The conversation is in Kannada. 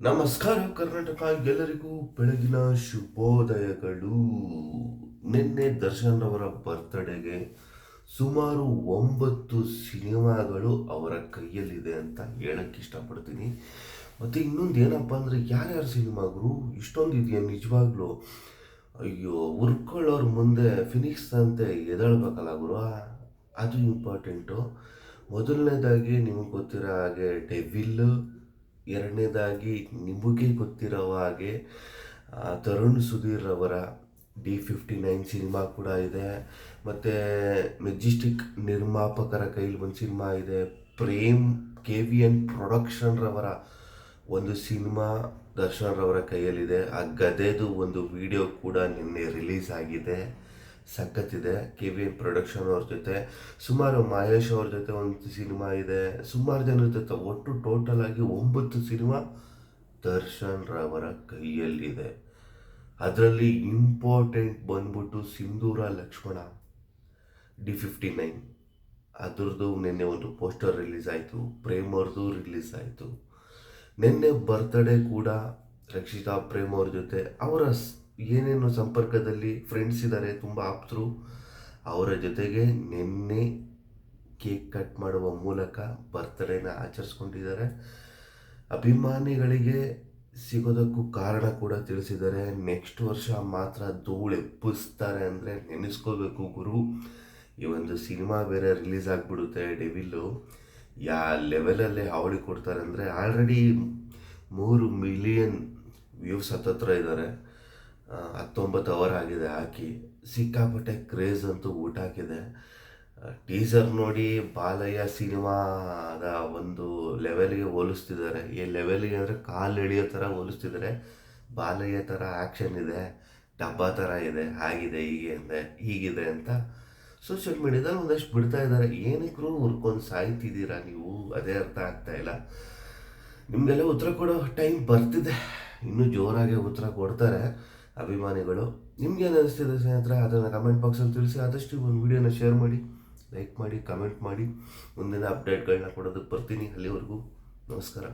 ನಮಸ್ಕಾರ ಕರ್ನಾಟಕ ಎಲ್ಲರಿಗೂ ಬೆಳಗಿನ ಶುಭೋದಯಗಳು. ನಿನ್ನೆ ದರ್ಶನ್ ಅವರ ಬರ್ತ್ಡೇಗೆ ಸುಮಾರು ಒಂಬತ್ತು ಸಿನಿಮಾಗಳು ಅವರ ಕೈಯಲ್ಲಿದೆ ಅಂತ ಹೇಳಕ್ಕೆ ಇಷ್ಟಪಡ್ತೀನಿ. ಮತ್ತು ಇನ್ನೊಂದು ಏನಪ್ಪ ಅಂದರೆ ಯಾರ್ಯಾರ ಸಿನಿಮಾಗಳು ಇಷ್ಟೊಂದು ಇದೆಯಾ ನಿಜವಾಗ್ಲೂ? ಅಯ್ಯೋ, ಉರ್ಕೊಳ್ಳೋರ ಮುಂದೆ ಫಿನಿಕ್ಸ್ ಅಂತೆ ಎದಳ್ಬೇಕಲ್ಲ ಗುರು. ಅದು ಇಂಪಾರ್ಟೆಂಟು ಮೊದಲನೇದಾಗಿ ನಿಮಗೆ ಗೊತ್ತಿರೋ ಹಾಗೆ ಡೆವಿಲ್ ಎರಡನೇದಾಗಿ ನಿಮಗೆ ಗೊತ್ತಿರೋ ಹಾಗೆ ತರುಣ್ ಸುಧೀರ್ ಅವರ ಡಿ ಫಿಫ್ಟಿ ನೈನ್ ಸಿನಿಮಾ ಕೂಡ ಇದೆ. ಮತ್ತು ಮೆಜೆಸ್ಟಿಕ್ ನಿರ್ಮಾಪಕರ ಕೈಲಿ ಒಂದು ಸಿನಿಮಾ ಇದೆ. ಪ್ರೇಮ್ ಕೆ ವಿ ಎನ್ ಪ್ರೊಡಕ್ಷನ್ರವರ ಒಂದು ಸಿನಿಮಾ ದರ್ಶನ್ರವರ ಕೈಯಲ್ಲಿದೆ. ಆ ಗದೆದು ಒಂದು ವಿಡಿಯೋ ಕೂಡ ನಿನ್ನೆ ರಿಲೀಸ್ ಆಗಿದೆ. ಸಖತ್ತಿದೆ ಕೆ ವಿ ಎನ್ ಪ್ರೊಡಕ್ಷನ್ ಅವ್ರ ಜೊತೆ, ಸುಮಾರು ಮಹೇಶ್ ಅವ್ರ ಜೊತೆ ಒಂದು ಸಿನಿಮಾ ಇದೆ. ಸುಮಾರು ಜನರ ಜೊತೆ ಒಟ್ಟು ಟೋಟಲ್ ಆಗಿ ಒಂಬತ್ತು ಸಿನಿಮಾ ದರ್ಶನ್ ರವರ ಕೈಯಲ್ಲಿದೆ. ಅದರಲ್ಲಿ ಇಂಪಾರ್ಟೆಂಟ್ ಬಂದ್ಬಿಟ್ಟು Sindhura Lakshmana D fifty nine ಅದ್ರದ್ದು ನಿನ್ನೆ ಒಂದು ಪೋಸ್ಟರ್ ರಿಲೀಸ್ ಆಯಿತು. ಪ್ರೇಮ್ ಅವ್ರದ್ದು ರಿಲೀಸ್ ಆಯಿತು. ನಿನ್ನೆ ಬರ್ತ್ಡೇ ಕೂಡ ರಕ್ಷಿತಾ ಪ್ರೇಮ್ ಅವ್ರ ಜೊತೆ. ಅವರ ಏನೇನು ಸಂಪರ್ಕದಲ್ಲಿ ಫ್ರೆಂಡ್ಸ್ ಇದ್ದಾರೆ ತುಂಬ ಆಪ್ತರು, ಅವರ ಜೊತೆಗೆ ನಿನ್ನೆ ಕೇಕ್ ಕಟ್ ಮಾಡುವ ಮೂಲಕ ಬರ್ತ್ಡೇನ ಆಚರಿಸ್ಕೊಂಡಿದ್ದಾರೆ. ಅಭಿಮಾನಿಗಳಿಗೆ ಸಿಗೋದಕ್ಕೂ ಕಾರಣ ಕೂಡ ತಿಳಿಸಿದ್ದಾರೆ. ನೆಕ್ಸ್ಟ್ ವರ್ಷ ಮಾತ್ರ ಧೂಳು ಎಬ್ಬಿಸ್ತಾರೆ ಅಂದರೆ ನೆನೆಸ್ಕೋಬೇಕು ಗುರು. ಈ ಒಂದು ಸಿನಿಮಾ ಬೇರೆ ರಿಲೀಸ್ ಆಗಿಬಿಡುತ್ತೆ ಡೆವಿಲ್ಲು ಯಾ ಲೆವೆಲಲ್ಲಿ ಹಾವಳಿ ಕೊಡ್ತಾರೆ ಅಂದರೆ ಆಲ್ರೆಡಿ ಮೂರು ಮಿಲಿಯನ್ ವ್ಯೂಸ್ ಹತ್ತತ್ರ ಇದ್ದಾರೆ ಹತ್ತೊಂಬತ್ತು ಅವರ್ ಆಗಿದೆ ಹಾಕಿ. ಸಿಕ್ಕಾಪಟ್ಟೆ ಕ್ರೇಜ್ ಅಂತೂ ಊಟ ಹಾಕಿದೆ. ಟೀಸರ್ ನೋಡಿ ಬಾಲಯ್ಯ ಸಿನಿಮಾದ ಒಂದು ಲೆವೆಲ್ಗೆ ಹೋಲಿಸ್ತಿದ್ದಾರೆ. ಈ ಲೆವೆಲ್ಗೆ ಅಂದರೆ ಕಾಲು ಎಳೆಯೋ ಥರ ಹೋಲಿಸ್ತಿದ್ದಾರೆ. ಬಾಲಯ್ಯ ಥರ ಆ್ಯಕ್ಷನ್ ಇದೆ, ಡಬ್ಬ ಥರ ಇದೆ ಹಾಗಿದೆ ಹೀಗೆ ಅಂದರೆ ಹೀಗಿದೆ ಅಂತ ಸೋಷಿಯಲ್ ಮೀಡಿಯಾದಲ್ಲಿ ಒಂದಷ್ಟು ಬಿಡ್ತಾ ಇದ್ದಾರೆ. ಏನಕ್ಕೂ ಹುರ್ಕೊಂಡು ಸಾಯ್ತಿದ್ದೀರಾ ನೀವು? ಅದೇ ಅರ್ಥ ಆಗ್ತಾ ಇಲ್ಲ. ನಿಮಗೆಲ್ಲ ಉತ್ತರ ಕೊಡೋ ಟೈಮ್ ಬರ್ತಿದೆ. ಇನ್ನೂ ಜೋರಾಗಿ ಉತ್ತರ ಕೊಡ್ತಾರೆ. ಅಭಿಮಾನಿಗಳು, ನಿಮ್ಗೆ ಏನು ಅನಿಸ್ತಿದೆ ಸ್ನೇಹಿತರೆ, ಅದನ್ನು ಕಮೆಂಟ್ ಬಾಕ್ಸಲ್ಲಿ ತಿಳಿಸಿ, ಆದಷ್ಟು ಒಂದು ವಿಡಿಯೋನ ಶೇರ್ ಮಾಡಿ ಲೈಕ್ ಮಾಡಿ ಕಮೆಂಟ್ ಮಾಡಿ, ಮುಂದಿನ ಅಪ್ಡೇಟ್ಗಳನ್ನ ಕೊಡೋದಕ್ಕೆ ಬರ್ತೀನಿ ಅಲ್ಲಿವರೆಗೂ. ನಮಸ್ಕಾರ.